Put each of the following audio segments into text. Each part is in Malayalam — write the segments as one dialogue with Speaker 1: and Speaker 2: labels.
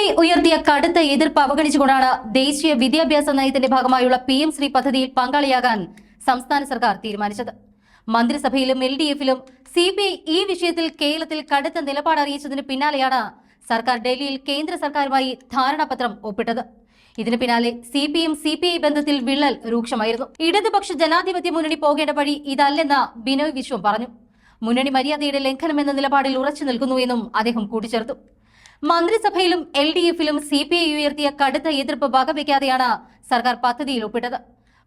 Speaker 1: ഐ ഉയർത്തിയ കടുത്ത എതിർപ്പ് അവഗണിച്ചുകൊണ്ടാണ് ദേശീയ വിദ്യാഭ്യാസ നയത്തിന്റെ ഭാഗമായുള്ള പി എം ശ്രീ പദ്ധതിയിൽ പങ്കാളിയാകാൻ സംസ്ഥാന സർക്കാർ തീരുമാനിച്ചത്. മന്ത്രിസഭയിലും എൽ ഡി എഫിലും സി പി ഐ ഈ വിഷയത്തിൽ കേരളത്തിൽ കടുത്ത നിലപാട് അറിയിച്ചതിന് പിന്നാലെയാണ് സർക്കാർ ഡൽഹിയിൽ കേന്ദ്ര സർക്കാരുമായി ധാരണാപത്രം ഒപ്പിട്ടത്. ഇതിന് പിന്നാലെ C P M C P I ബന്ധത്തിൽ വിള്ളൽ രൂക്ഷമായിരുന്നു. ഇടതുപക്ഷ ജനാധിപത്യ മുന്നണി പോകേണ്ട വഴി ഇതല്ലെന്ന് ബിനോയ് വിശ്വം പറഞ്ഞു. മുന്നണി മര്യാദയുടെ ലംഘനമെന്ന നിലപാടിൽ ഉറച്ചു നിൽക്കുന്നുവെന്നും അദ്ദേഹം കൂട്ടിച്ചേർത്തു. മന്ത്രിസഭയിലും എൽ ഡി എഫിലും സി പി ഐ ഉയർത്തിയ കടുത്ത എതിർപ്പ് വകവയ്ക്കാതെയാണ് സർക്കാർ പദ്ധതിയിൽ ഒപ്പിട്ടത്.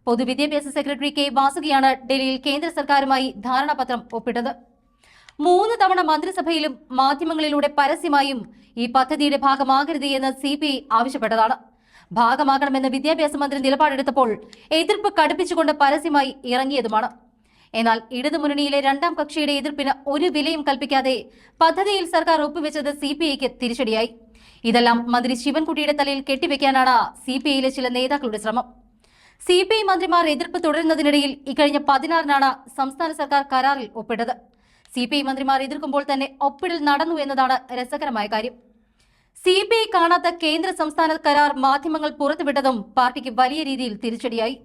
Speaker 1: പൊതുവിദ്യാഭ്യാസ സെക്രട്ടറി കെ വാസുകിയാണ് ഡൽഹിയിൽ കേന്ദ്ര സർക്കാരുമായി ധാരണാപത്രം ഒപ്പിട്ടത്. മൂന്ന് തവണ മന്ത്രിസഭയിലും മാധ്യമങ്ങളിലൂടെ പരസ്യമായും ഈ പദ്ധതിയുടെ ഭാഗമാകരുത് എന്ന് സി പി ഐ ആവശ്യപ്പെട്ടതാണ്. ഭാഗമാകണമെന്ന് വിദ്യാഭ്യാസ മന്ത്രി നിലപാടെടുത്തപ്പോൾ എതിർപ്പ് കടുപ്പിച്ചുകൊണ്ട് പരസ്യമായി ഇറങ്ങിയതുമാണ്. എന്നാൽ ഇടതുമുന്നണിയിലെ രണ്ടാം കക്ഷിയുടെ എതിർപ്പിന് ഒരു വിലയും കൽപ്പിക്കാതെ പദ്ധതിയിൽ സർക്കാർ ഒപ്പുവെച്ചത് സി പി ഐക്ക് തിരിച്ചടിയായി. ഇതെല്ലാം മന്ത്രി ശിവൻകുട്ടിയുടെ തലയിൽ കെട്ടിവെക്കാനാണ് സി പി ഐയിലെ ചില നേതാക്കളുടെ ശ്രമം. സി പി ഐ മന്ത്രിമാർ എതിർപ്പ് തുടരുന്നതിനിടയിൽ ഇക്കഴിഞ്ഞ പതിനാറിനാണ് സംസ്ഥാന സർക്കാർ കരാറിൽ ഒപ്പിട്ടത്. സി പി ഐ മന്ത്രിമാർ എതിർക്കുമ്പോൾ തന്നെ ഒപ്പിടൽ നടന്നു എന്നതാണ് രസകരമായ കാര്യം. സി പി ഐ കാണാത്ത കേന്ദ്ര സംസ്ഥാന കരാർ മാധ്യമങ്ങൾ പുറത്തുവിട്ടതും പാർട്ടിക്ക് വലിയ രീതിയിൽ തിരിച്ചടിയായി.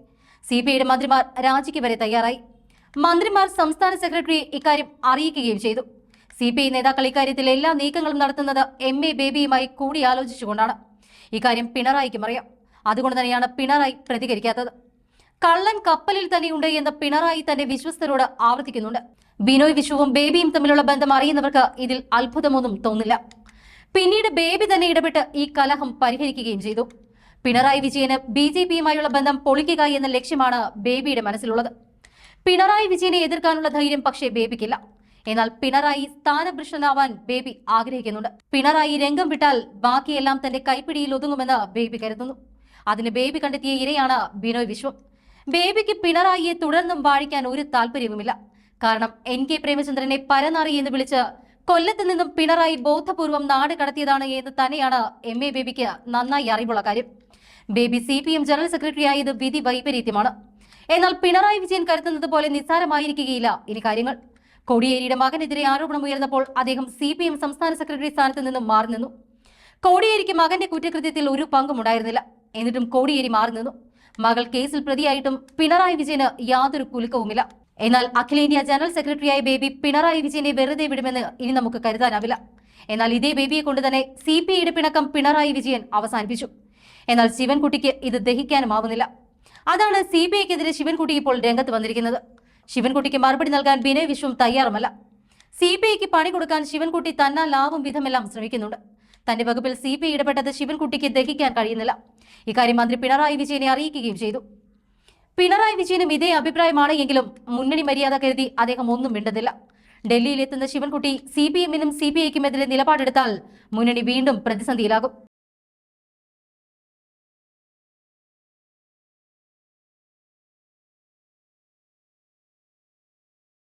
Speaker 1: സി പി ഐയുടെ മന്ത്രിമാർ രാജിക്ക് വരെ തയ്യാറായി. മന്ത്രിമാർ സംസ്ഥാന സെക്രട്ടറിയെ ഇക്കാര്യം അറിയിക്കുകയും ചെയ്തു. സി പി ഐ നേതാക്കൾ ഇക്കാര്യത്തിൽ എല്ലാ നീക്കങ്ങളും നടത്തുന്നത് എം എ ബേബിയുമായി കൂടിയാലോചിച്ചുകൊണ്ടാണ് ഇക്കാര്യം പിണറായിക്കും അറിയാം. അതുകൊണ്ട് തന്നെയാണ് പിണറായി പ്രതികരിക്കാത്തത്. കള്ളൻ കപ്പലിൽ തന്നെയുണ്ട് എന്ന് പിണറായി തന്റെ വിശ്വസ്തരോട് ആവർത്തിക്കുന്നുണ്ട്. ബിനോയ് വിശുവും ബേബിയും തമ്മിലുള്ള ബന്ധം അറിയുന്നവർക്ക് ഇതിൽ അത്ഭുതമൊന്നും തോന്നില്ല. പിന്നീട് ബേബി തന്നെ ഇടപെട്ട് ഈ കലഹം പരിഹരിക്കുകയും ചെയ്തു. പിണറായി വിജയന് ബി ജെ പിയുമായുള്ള ബന്ധം പൊളിക്കുക എന്ന ലക്ഷ്യമാണ് ബേബിയുടെ മനസ്സിലുള്ളത്. പിണറായി വിജയനെ എതിർക്കാനുള്ള ധൈര്യം പക്ഷേ ബേബിക്കില്ല. എന്നാൽ പിണറായി സ്ഥാനഭൃഷ്ടനാവാൻ ബേബി ആഗ്രഹിക്കുന്നുണ്ട്. പിണറായി രംഗം വിട്ടാൽ ബാക്കിയെല്ലാം തന്റെ കൈപ്പിടിയിൽ ഒതുങ്ങുമെന്ന് ബേബി കരുതുന്നു. അതിന് ബേബി കണ്ടെത്തിയ ഇരയാണ് ബിനോയ് വിശ്വം. ബേബിക്ക് പിണറായിയെ തുടർന്നും വാഴിക്കാൻ ഒരു താല്പര്യവുമില്ല. കാരണം എൻ കെ പ്രേമചന്ദ്രനെ പരനാറി എന്ന് വിളിച്ച് കൊല്ലത്ത് നിന്നും പിണറായി ബോധപൂർവം നാട് കടത്തിയതാണ് എന്ന് തന്നെയാണ് എം എ ബേബിക്ക് നന്നായി അറിവുള്ള കാര്യം. Baby C P M general secretary ആയത് വിധി വൈപരീത്യമാണ്. എന്നാൽ പിണറായി വിജയൻ കരുതുന്നത് പോലെ നിസ്സാരമായിരിക്കുകയില്ല. ഇനി കാര്യങ്ങൾ. കോടിയേരിയുടെ മകനെതിരെ ആരോപണം ഉയർന്നപ്പോൾ അദ്ദേഹം സി പി എം സംസ്ഥാന സെക്രട്ടറി സ്ഥാനത്ത് നിന്നും മാറി നിന്നു. കോടിയേരിക്ക് മകന്റെ കുറ്റകൃത്യത്തിൽ ഒരു പങ്കും ഉണ്ടായിരുന്നില്ല. എന്നിട്ടും കോടിയേരി മാറി നിന്നു. മകൾ കേസിൽ പ്രതിയായിട്ടും പിണറായി വിജയന് യാതൊരു കുലുക്കവുമില്ല. എന്നാൽ അഖിലേന്ത്യാ ജനറൽ സെക്രട്ടറിയായ ബേബി പിണറായി വിജയനെ വെറുതെ വിടുമെന്ന് ഇനി നമുക്ക് കരുതാനാവില്ല. എന്നാൽ ഇതേ ബേബിയെ കൊണ്ട് തന്നെ സി പിണക്കം പിണറായി വിജയൻ അവസാനിപ്പിച്ചു. എന്നാൽ ശിവൻകുട്ടിക്ക് ഇത് ദഹിക്കാനുമാവുന്നില്ല. അതാണ് സി ബി ഐക്കെതിരെ ശിവൻകുട്ടി ഇപ്പോൾ രംഗത്ത് വന്നിരിക്കുന്നത്. ശിവൻകുട്ടിക്ക് മറുപടി നൽകാൻ ബിനോയ് വിശ്വം തയ്യാറുമല്ല. സി ബി ഐക്ക് പണി കൊടുക്കാൻ ശിവൻകുട്ടി തന്നാൽ ലാവും വിധമെല്ലാം ശ്രമിക്കുന്നുണ്ട്. തന്റെ വകുപ്പിൽ സി ബി ഐ ഇടപെട്ടത് ശിവൻകുട്ടിക്ക് ദഹിക്കാൻ കഴിയുന്നില്ല. ഇക്കാര്യം മന്ത്രി പിണറായി വിജയനെ അറിയിക്കുകയും ചെയ്തു. പിണറായി വിജയനും ഇതേ അഭിപ്രായമാണ് എങ്കിലും മുന്നണി മര്യാദ കരുതി അദ്ദേഹം ഒന്നും മിണ്ടുന്നില്ല. ഡൽഹിയിലെത്തുന്ന ശിവൻകുട്ടി സി പി എമ്മിനും സി പി ഐക്കുമെതിരെ നിലപാടെടുത്താൽ മുന്നണി വീണ്ടും പ്രതിസന്ധിയിലാകും.